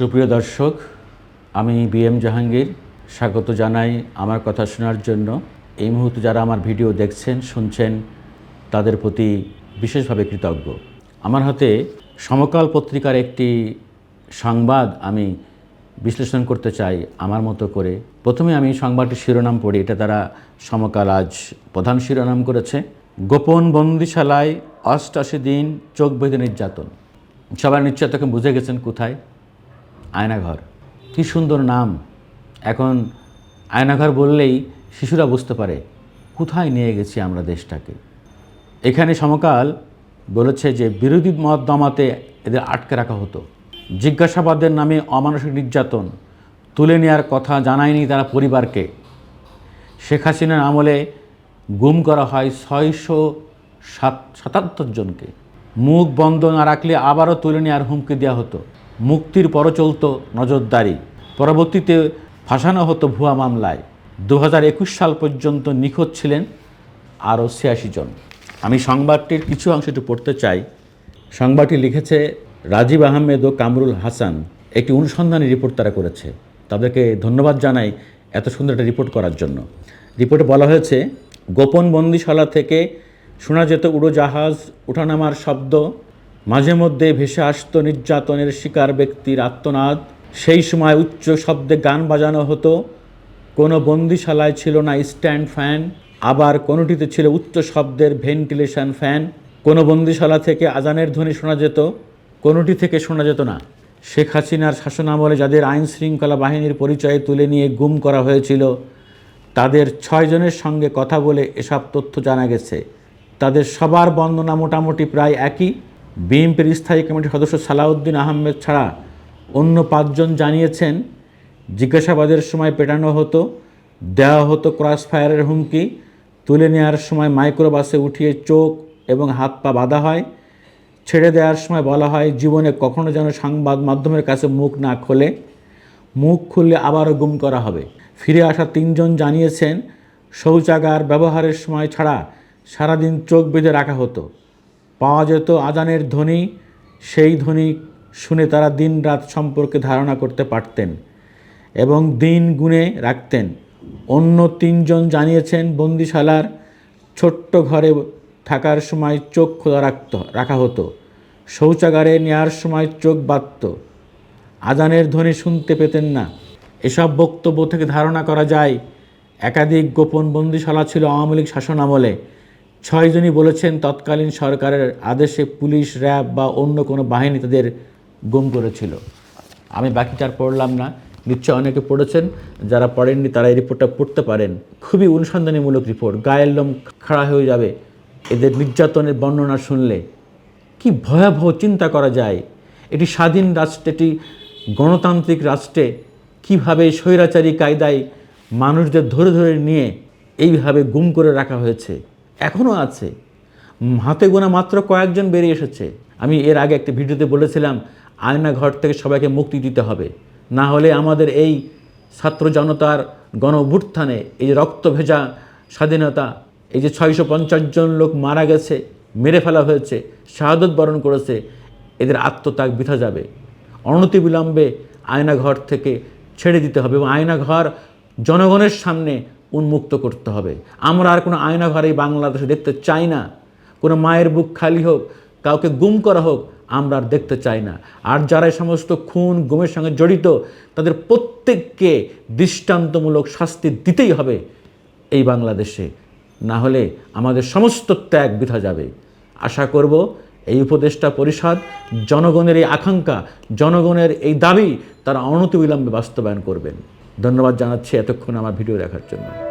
সুপ্রিয় দর্শক, আমি বি এম জাহাঙ্গীর। স্বাগত জানাই আমার কথা শোনার জন্য। এই মুহূর্তে যারা আমার ভিডিও দেখছেন, শুনছেন, তাদের প্রতি বিশেষভাবে কৃতজ্ঞ। আমার হাতে সমকাল পত্রিকার একটি সংবাদ আমি বিশ্লেষণ করতে চাই আমার মতো করে। প্রথমে আমি সংবাদটির শিরোনাম পড়ি, এটা তারা সমকাল আজ প্রধান শিরোনাম করেছে। গোপন বন্দিশালায় অষ্টাশি দিন চোখ বেঁধে নির্যাতন। সবাই নিশ্চয় তখন বুঝে গেছেন কোথায়? আয়নাঘর। কী সুন্দর নাম। এখন আয়নাঘর বললেই শিশুরা বুঝতে পারে, কোথায় নিয়ে গেছি আমরা দেশটাকে। এখানে সমকাল বলেছে যে বিরোধী মত দমাতে এদের আটকে রাখা হতো। জিজ্ঞাসাবাদের নামে অমানসিক নির্যাতন, তুলে নেওয়ার কথা জানায়নি তারা পরিবারকে। শেখ হাসিনার আমলে গুম করা হয় ছয়শো সাত সাতাত্তর জনকে। মুখ বন্ধ না রাখলে আবারও তুলে নেওয়ার হুমকি দেওয়া হতো। মুক্তির পর চলত নজরদারি। পরবর্তীতে ফাঁসানো হতো ভুয়া মামলায়। দু হাজার একুশ সাল পর্যন্ত নিখোঁজ ছিলেন আরও ছিয়াশি জন। আমি সংবাদটির কিছু অংশ একটু পড়তে চাই। সংবাদটি লিখেছে, রাজীব আহমেদ ও কামরুল হাসান একটি অনুসন্ধানী রিপোর্ট তারা করেছে। তাদেরকে ধন্যবাদ জানাই এত সুন্দর একটা রিপোর্ট করার জন্য। রিপোর্টে বলা হয়েছে, গোপন বন্দিশালা থেকে শোনা যেত উড়োজাহাজ ওঠানামার শব্দ মাঝে মধ্যে ভেসে আসতো নির্যাতনের শিকার ব্যক্তির আত্মনাদ। সেই সময় উচ্চ শব্দে গান বাজানো হতো। কোনো বন্দিশালায় ছিল না স্ট্যান্ড ফ্যান, আবার কোনোটিতে ছিল উচ্চ শব্দের ভেন্টিলেশন ফ্যান। কোনো বন্দিশালা থেকে আজানের ধ্বনি শোনা যেত, কোনোটি থেকে শোনা যেত না। শেখ হাসিনার শাসনামলে যাদের আইন শৃঙ্খলা বাহিনীর পরিচয়ে তুলে নিয়ে গুম করা হয়েছিল, তাদের ছয়জনের সঙ্গে কথা বলে এসব তথ্য জানা গেছে। তাদের সবার বর্ণনা মোটামুটি প্রায় একই। বিএনপির স্থায়ী কমিটির সদস্য সালাউদ্দিন আহমেদ ছাড়া অন্য পাঁচজন জানিয়েছেন, জিজ্ঞাসাবাদের সময় পেটানো হতো, দেওয়া হতো ক্রস ফায়ারের হুমকি, তুলে নেওয়ার সময় মাইক্রোবাসে উঠিয়ে চোখ এবং হাত পা বাঁধা হয়, ছেড়ে দেওয়ার সময় বলা হয়, জীবনে কখনো যেন সংবাদ মাধ্যমের কাছে মুখ না খোলে, মুখ খুললে আবারও গুম করা হবে। ফিরে আসা তিনজন জানিয়েছেন, শৌচাগার ব্যবহারের সময় ছাড়া সারাদিন চোখ বেঁধে রাখা হতো। পাওয়া যেত আজানের ধ্বনি, সেই ধ্বনি শুনে তারা দিন রাত সম্পর্কে ধারণা করতে পারতেন এবং দিন গুণে রাখতেন। অন্য তিনজন জানিয়েছেন, বন্দিশালার ছোট্ট ঘরে থাকার সময় চোখ খোলা রাখত, রাখা হতো, শৌচাগারে নেওয়ার সময় চোখ বাঁধত। আজানের ধ্বনি শুনতে পেতেন না। এসব বক্তব্য থেকে ধারণা করা যায়, একাধিক গোপন বন্দিশালা ছিল আওয়ামী লীগ শাসন আমলে ছয়জনই বলেছেন তৎকালীন সরকারের আদেশে পুলিশ, র্যাব বা অন্য কোনো বাহিনী তাদের গুম করেছিল। আমি বাকিটার পড়লাম না। নিশ্চয় অনেকে পড়েছেন। যারা পড়েননি তারা এই রিপোর্টটা পড়তে পারেন। খুবই অনুসন্ধানীমূলক রিপোর্ট। গায়ের লোম খাড়া হয়ে যাবে। এদের নির্যাতনের বর্ণনা শুনলে কি ভয়াবহ চিন্তা করা যায়? এটি স্বাধীন রাষ্ট্র, এটি গণতান্ত্রিক রাষ্ট্রে কীভাবে স্বৈরাচারী কায়দায় মানুষদের ধরে ধরে নিয়ে এইভাবে গুম করে রাখা হয়েছে? এখনও আছে। হাতে গোনা মাত্র কয়েকজন বেরিয়ে এসেছে। আমি এর আগে একটা ভিডিওতে বলেছিলাম, আয়না ঘর থেকে সবাইকে মুক্তি দিতে হবে। না হলে আমাদের এই ছাত্র জনতার গণ অভ্যুত্থানে এই যে রক্ত ভেজা স্বাধীনতা, এই যে ছয়শো পঞ্চাশ জন লোক মারা গেছে, মেরে ফেলা হয়েছে, শাহাদত বরণ করেছে, এদের আত্মত্যাগ বৃথা যাবে। অনতি অনতিবিলম্বে আয়নাঘর থেকে ছেড়ে দিতে হবে এবং আয়নাঘর জনগণের সামনে উন্মুক্ত করতে হবে। আমরা আর কোনো আয়নাঘর বাংলাদেশে দেখতে চাই না। কোনো মায়ের বুক খালি হোক, কাউকে গুম করা হোক, আমরা আর দেখতে চাই না। আর যারা সমস্ত খুন, গুমের সঙ্গে জড়িত, তাদের প্রত্যেককে দৃষ্টান্তমূলক শাস্তি দিতেই হবে এই বাংলাদেশে। না হলে আমাদের সমস্ত ত্যাগ বৃথা যাবে। আশা করব এই উপদেষ্টা পরিষদ জনগণের এই আকাঙ্ক্ষা, জনগণের এই দাবি, তারা অনতিবিলম্বে বাস্তবায়ন করবেন। ধন্যবাদ জানাচ্ছি এতক্ষণ আমার ভিডিও দেখার জন্য।